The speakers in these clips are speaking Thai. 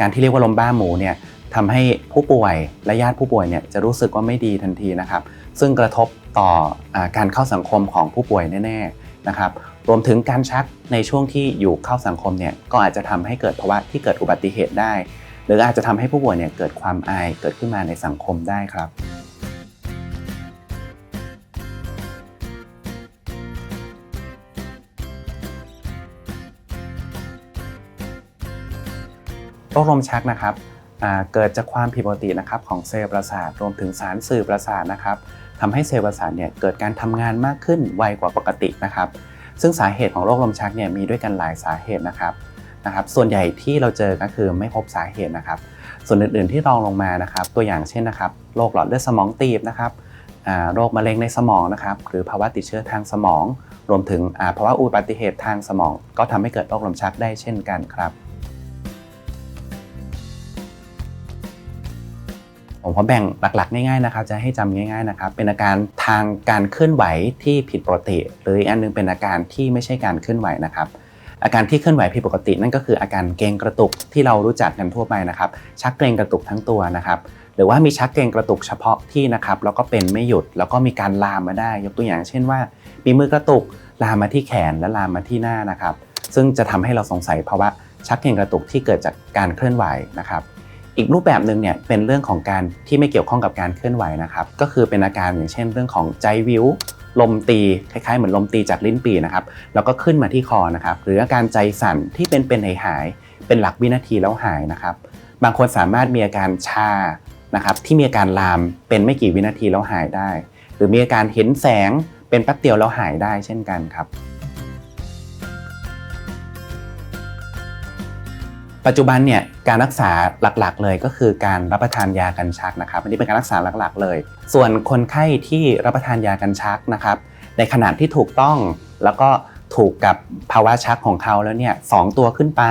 การที่เรียกว่าลมบ้าหมูเนี่ยทำให้ผู้ป่วยและญาติผู้ป่วยเนี่ยจะรู้สึกว่าไม่ดีทันทีนะครับ ซึ่งกระทบต่ออการเข้าสังคมของผู้ป่วยแน่ๆนะครับ รวมถึงการชักในช่วงที่อยู่เข้าสังคมเนี่ยก็อาจจะทำให้เกิดภาวะที่เกิดอุบัติเหตุได้ หรืออาจจะทำให้ผู้ป่วยเนี่ยเกิดความอายเกิดขึ้นมาในสังคมได้ครับ โรคลมชักนะครับเกิดจากความผิดปกตินะครับของเซลล์ประสาทรวมถึงสารสื่อประสาทนะครับทำให้เซลล์ประสาทเนี่ยเกิดการทำงานมากขึ้นไวกว่าปกตินะครับ ซึ่งสาเหตุของโรคลมชักเนี่ยมีด้วยกันหลายสาเหตุนะครับนะครับ ส่วนใหญ่ที่เราเจอก็คือไม่พบสาเหตุนะครับ ส่วนอื่นๆที่รองลงมานะครับ ตัวอย่างเช่นนะครับโรคหลอดเลือดสมองตีบนะครับโรคมะเร็งในสมองนะครับ หรือภาวะติดเชื้อทางสมอง รวมถึงภาวะอุบัติเหตุทางสมอง ก็ทำให้เกิดโรคลมชักได้เช่นกันครับ ผมขอแบ่งหลักๆ ง่ายๆนะครับจะให้จำง่ายๆนะครับเป็นอาการทางการเคลื่อนไหวที่ผิดปกติ หรืออีกอันหนึงเป็นอาการที่ไม่ใช่การเคลื่อนไหวนะครับอาการที่เคลื่อนไหวผิดปกตินั่นก็คืออาการเกรงกระตุกที่เรารู้จักกันทั่วไปนะครับ ชักเกรงกระตุกทั้งตัวนะครับ หรือว่ามีชักเกรงกระตุกเฉพาะที่นะครับแล้วก็เป็นไม่หยุดแล้วก็มีการลามมาได้ ยกตัวอย่างเช่นว่า มีมือกระตุกลามมาที่แขนและลามมาที่หน้านะครับ ซึ่งจะทำให้เราสงสัยภาวะชักเกรงกระตุกที่เกิดจากการเคลื่อนไหวนะครับ อีกรูปแบบหนึ่งเนี่ยเป็นเรื่องของการที่ไม่เกี่ยวข้องกับการเคลื่อนไหวนะครับ ก็คือเป็นอาการอย่างเช่นเรื่องของใจวิวลมตีคล้ายๆเหมือนลมตีจากลิ้นปีนะครับแล้วก็ขึ้นมาที่คอนะครับ หรืออาการใจสั่นที่เป็นเป็นหายหายๆเป็นหลักวินาทีแล้วหายนะครับ บางคนสามารถมีอาการชานะครับ ที่มีอาการลามเป็นไม่กี่วินาทีแล้วหายได้ หรือมีอาการเห็นแสงเป็นแป๊บเดียวแล้วหายได้เช่นกันครับ ปัจจุบันเนี่ยการรักษาหลักๆ เลยก็คือการรับประทานยากันชักนะครับอันนี้เป็นการรักษาหลักๆ เลย ส่วนคนไข้ที่รับประทานยากันชักนะครับ ในขนาดที่ถูกต้องแล้วก็ถูกกับภาวะชักของเขาแล้วเนี่ยสองตัวขึ้นไป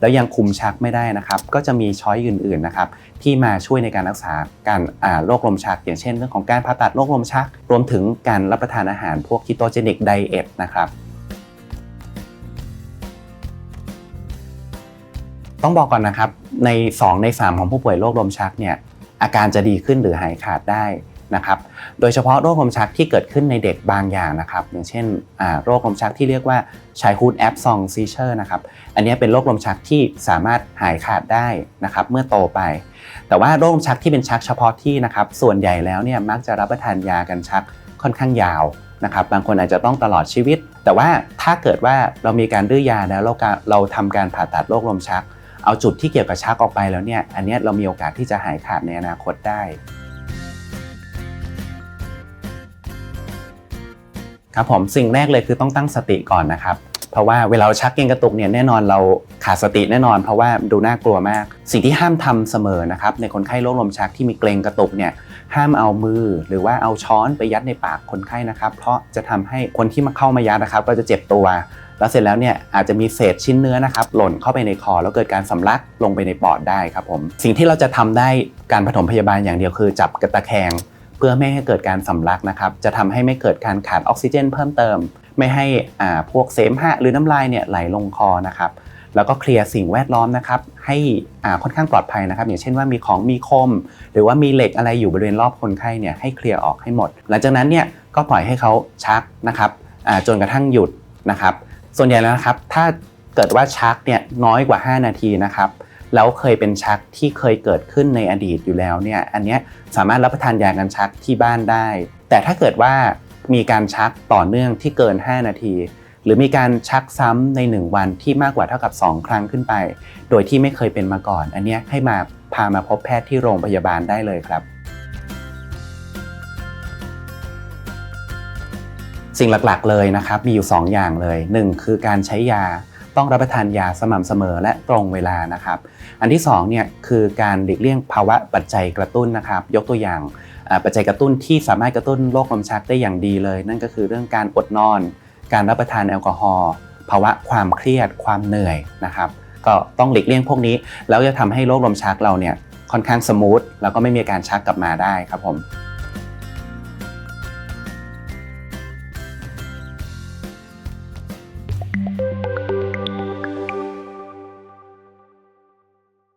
แล้วยังคุมชักไม่ได้นะครับ ก็จะมีช้อยอื่นๆนะครับที่มาช่วยในการรักษาการโรคลมชัก อย่างเช่น เรื่องของการผ่าตัดโรคลมชัก รวมถึงการรับประทานอาหารพวกคีโตเจนิกไดเอทนะครับ ต้องบอกก่อนนะครับ ใน 2 ใน 3 ของผู้ป่วยโรคลมชักเนี่ยอาการจะดีขึ้นหรือหายขาดได้นะครับโดยเฉพาะโรคลมชักที่เกิดขึ้นในเด็กบางอย่างนะครับ อย่างเช่นโรคลมชักที่เรียกว่าชายฮูดแอปซองซีเชอร์นะครับอันนี้เป็นโรคลมชักที่สามารถหายขาดได้นะครับเมื่อโตไป แต่ว่าโรคลมชักที่เป็นชักเฉพาะที่นะครับส่วนใหญ่แล้วเนี่ยมักจะรับประทานยากันชักค่อนข้างยาวนะครับบางคนอาจจะต้องตลอดชีวิต แต่ว่าถ้าเกิดว่าเรามีการดื้อยาแล้วเราเราทำการผ่าตัดโรคลมชัก เอาจุดที่เกี่ยวกับชักออกไปแล้วเนี่ย อันนี้เรามีโอกาสที่จะหายขาดในอนาคตได้ ครับผมสิ่งแรกเลยคือต้องตั้งสติก่อนนะครับ เพราะว่าเวลาชักเกรงกระตุกเนี่ยแน่นอนเราขาดสติแน่นอน เพราะว่าดูน่ากลัวมาก สิ่งที่ห้ามทำเสมอนะครับ ในคนไข้โรคลมชักที่มีเกรงกระตุกเนี่ยห้ามเอามือหรือว่าเอาช้อนไปยัดในปากคนไข้นะครับ เพราะจะทำให้คนที่มาเข้ามายัดนะครับ ก็จะเจ็บตัว แล้วเสร็จแล้วเนี่ยอาจจะมีเศษชิ้นเนื้อนะครับหล่นเข้าไปในคอ แล้วเกิดการสำลักลงไปในปอดได้ครับผมสิ่งที่เราจะทำได้การปฐมพยาบาลอย่างเดียวคือ จับกระตะแคงเพื่อไม่ให้เกิดการสำลักนะครับ จะทำให้ไม่เกิดการขาดออกซิเจน เพิ่มเติม ไม่ให้อ่าพวกเสมหะหรือน้ำลายเนี่ยไหลลงคอนะครับแล้วก็เคลียร์สิ่งแวดล้อมนะครับให้อ่าค่อนข้างปลอดภัยนะครับ อย่างเช่นว่ามีของมีคม หรือว่ามีเหล็กอะไรอยู่บริเวณรอบคนไข้เนี่ยให้เคลียร์ออกให้หมด หลังจากนั้นเนี่ยก็ปล่อยให้เขาชักนะครับอ่าจนกระทั่งหยุดนะครับ ส่วนใหญ่แล้วนะครับ ถ้าเกิดว่าชักเนี่ยน้อยกว่า 5 นาทีนะครับ แล้วเคยเป็นชักที่เคยเกิดขึ้นในอดีตอยู่แล้วเนี่ย อันนี้สามารถรับประทานยากันชักที่บ้านได้ แต่ถ้าเกิดว่ามีการชักต่อเนื่องที่เกิน 5 นาที หรือมีการชักซ้ำใน 1 วันที่มากกว่าเท่ากับ 2 ครั้งขึ้นไป โดยที่ไม่เคยเป็นมาก่อน อันนี้ให้มาพามาพบแพทย์ที่โรงพยาบาลได้เลยครับ สิ่งหลักๆเลยนะครับมีอยู่ 2 อย่างเลย 1 คือการใช้ยาต้องรับประทานยาสม่ำเสมอและตรงเวลานะครับ อันที่2เนี่ยคือการหลีกเลี่ยงภาวะปัจจัยกระตุ้นนะครับ ยกตัวอย่างปัจจัยกระตุ้นที่สามารถกระตุ้นโรคลมชักได้อย่างดีเลย นั่นก็คือเรื่องการอดนอน การรับประทานแอลกอฮอล์ภาวะความเครียดความเหนื่อยนะครับ ก็ต้องหลีกเลี่ยงพวกนี้ แล้วจะทำให้โรคลมชักเราเนี่ยค่อนข้างสมูทแล้วก็ไม่มีการชักกลับมาได้ครับผม